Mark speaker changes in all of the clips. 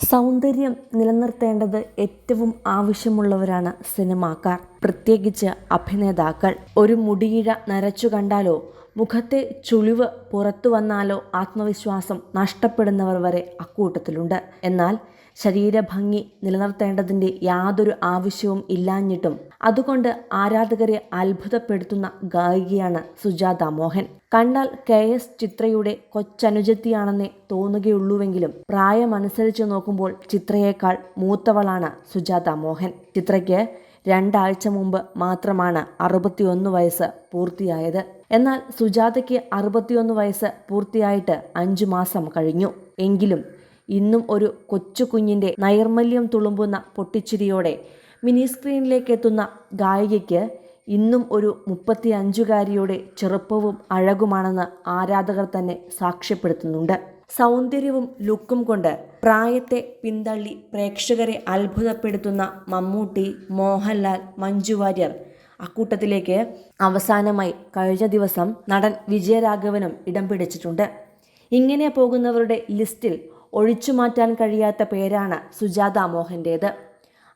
Speaker 1: സൗന്ദര്യം നിലനിർത്തേണ്ടത് ഏറ്റവും ആവശ്യമുള്ളവരാണ് സിനിമാക്കാർ. പ്രത്യേകിച്ച് അഭിനേതാക്കൾ. ഒരു മുടിയിഴ നരച്ചു കണ്ടാലോ മുഖത്തെ ചുളിവ് പുറത്തു വന്നാലോ ആത്മവിശ്വാസം നഷ്ടപ്പെടുന്നവർ വരെ അക്കൂട്ടത്തിലുണ്ട്. എന്നാൽ ശരീരഭംഗി നിലനിർത്തേണ്ടതിന്റെ യാതൊരു ആവശ്യവും ഇല്ലാഞ്ഞിട്ടും അതുകൊണ്ട് ആരാധകരെ അത്ഭുതപ്പെടുത്തുന്ന ഗായികയാണ് സുജാത മോഹൻ. കണ്ടാൽ കെ എസ് ചിത്രയുടെ കൊച്ചനുജത്തിയാണെന്നേ തോന്നുകയുള്ളൂവെങ്കിലും പ്രായമനുസരിച്ച് നോക്കുമ്പോൾ ചിത്രയേക്കാൾ മൂത്തവളാണ് സുജാത മോഹൻ. ചിത്രയ്ക്ക് രണ്ടാഴ്ച മുമ്പ് മാത്രമാണ് അറുപത്തിയൊന്ന് വയസ്സ് പൂർത്തിയായത്. എന്നാൽ സുജാതയ്ക്ക് അറുപത്തിയൊന്ന് വയസ്സ് പൂർത്തിയായിട്ട് അഞ്ചു മാസം കഴിഞ്ഞു. എങ്കിലും ഇന്നും ഒരു കൊച്ചു കുഞ്ഞിന്റെ നൈർമല്യം തുളുമ്പുന്ന പൊട്ടിച്ചിരിയോടെ മിനി സ്ക്രീനിലേക്ക് എത്തുന്ന ഗായികയ്ക്ക് ഇന്നും ഒരു മുപ്പത്തി അഞ്ചുകാരിയുടെ ചെറുപ്പവും അഴകുമാണെന്ന് ആരാധകർ തന്നെ സാക്ഷ്യപ്പെടുത്തുന്നുണ്ട്. സൗന്ദര്യവും ലുക്കും കൊണ്ട് പ്രായത്തെ പിന്തള്ളി പ്രേക്ഷകരെ അത്ഭുതപ്പെടുത്തുന്ന മമ്മൂട്ടി മോഹൻലാൽ മഞ്ജു വാര്യർ അക്കൂട്ടത്തിലേക്ക് അവസാനമായി കഴിഞ്ഞ ദിവസം നടൻ വിജയരാഘവനും ഇടം പിടിച്ചിട്ടുണ്ട്. ഇങ്ങനെ പോകുന്നവരുടെ ലിസ്റ്റിൽ ഒഴിച്ചു മാറ്റാൻ കഴിയാത്ത പേരാണ് സുജാത മോഹന്റേത്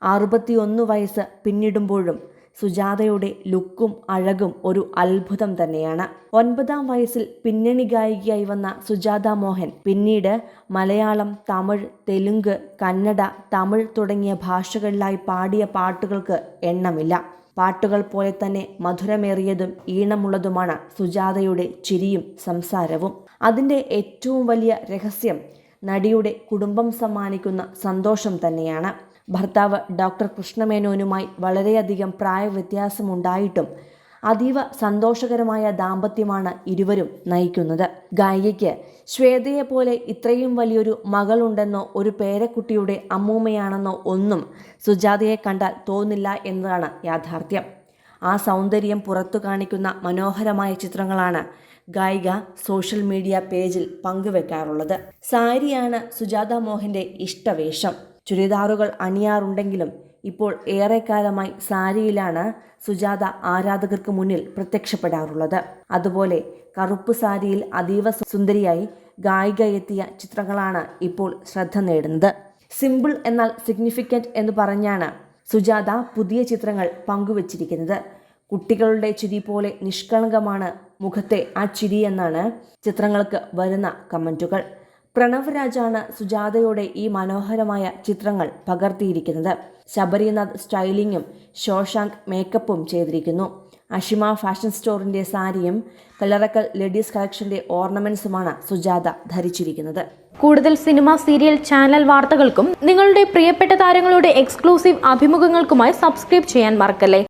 Speaker 1: അറുപത്തിയൊന്ന് വയസ്സ് പിന്നിടുമ്പോഴും സുജാതയുടെ ലുക്കും അഴകും ഒരു അത്ഭുതം തന്നെയാണ്. ഒൻപതാം വയസ്സിൽ പിന്നണി ഗായികയായി വന്ന സുജാത മോഹൻ പിന്നീട് മലയാളം തമിഴ് തെലുങ്ക് കന്നഡ തമിഴ് തുടങ്ങിയ ഭാഷകളിലായി പാടിയ പാട്ടുകൾക്ക് എണ്ണമില്ല. പാട്ടുകൾ പോലെ തന്നെ മധുരമേറിയതും ഈണമുള്ളതുമാണ് സുജാതയുടെ ചിരിയും സംസാരവും. അതിന്റെ ഏറ്റവും വലിയ രഹസ്യം നടിയുടെ കുടുംബം സമ്മാനിക്കുന്ന സന്തോഷം തന്നെയാണ്. ഭർത്താവ് ഡോക്ടർ കൃഷ്ണമേനോനുമായി വളരെയധികം പ്രായവ്യത്യാസമുണ്ടായിട്ടും അതീവ സന്തോഷകരമായ ദാമ്പത്യമാണ് ഇരുവരും നയിക്കുന്നത്. ഗായികയ്ക്ക് ശ്വേതയെ പോലെ ഇത്രയും വലിയൊരു മകളുണ്ടെന്നോ ഒരു പേരക്കുട്ടിയുടെ അമ്മൂമ്മയാണെന്നോ ഒന്നും സുജാതയെ കണ്ടാൽ തോന്നില്ല എന്നതാണ് യാഥാർത്ഥ്യം. ആ സൗന്ദര്യം പുറത്തു കാണിക്കുന്ന മനോഹരമായ ചിത്രങ്ങളാണ് ഗായിക സോഷ്യൽ മീഡിയ പേജിൽ പങ്കുവെക്കാറുള്ളത്. സാരിയാണ് സുജാത മോഹന്റെ ഇഷ്ടവേഷം. ചുരിദാറുകൾ അണിയാറുണ്ടെങ്കിലും ഇപ്പോൾ ഏറെക്കാലമായി സാരിയിലാണ് സുജാത ആരാധകർക്ക് മുന്നിൽ പ്രത്യക്ഷപ്പെടാറുള്ളത്. അതുപോലെ കറുപ്പ് സാരിയിൽ അതീവ സുന്ദരിയായി ഗായിക എത്തിയ ചിത്രങ്ങളാണ് ഇപ്പോൾ ശ്രദ്ധ നേടുന്നത്. സിമ്പിൾ എന്നാൽ സിഗ്നിഫിക്കന്റ് എന്ന് പറഞ്ഞാണ് സുജാത പുതിയ ചിത്രങ്ങൾ പങ്കുവച്ചിരിക്കുന്നത്. കുട്ടികളുടെ ചിരി പോലെ നിഷ്കളങ്കമാണ് മുഖത്തെ ആ ചിരി എന്നാണ് ചിത്രങ്ങൾക്ക് വരുന്ന കമന്റുകൾ പ്രണവ് രാജാണ് സുജാതയുടെ ഈ മനോഹരമായ ചിത്രങ്ങൾ പകർത്തിയിരിക്കുന്നത്. ശബരിനാഥ് സ്റ്റൈലിങ്ങും ശോശാങ്ക് മേക്കപ്പും ചെയ്തിരിക്കുന്നു. അഷിമ ഫാഷൻ സ്റ്റോറിന്റെ സാരിയും കല്ലറക്കൽ ലേഡീസ് കളക്ഷന്റെ ഓർണമെന്റ്സുമാണ് സുജാത ധരിച്ചിരിക്കുന്നത്.
Speaker 2: കൂടുതൽ സിനിമ സീരിയൽ ചാനൽ വാർത്തകൾക്കും നിങ്ങളുടെ പ്രിയപ്പെട്ട താരങ്ങളുടെ എക്സ്ക്ലൂസീവ് അഭിമുഖങ്ങൾക്കുമായി സബ്സ്ക്രൈബ് ചെയ്യാൻ മറക്കല്ലേ?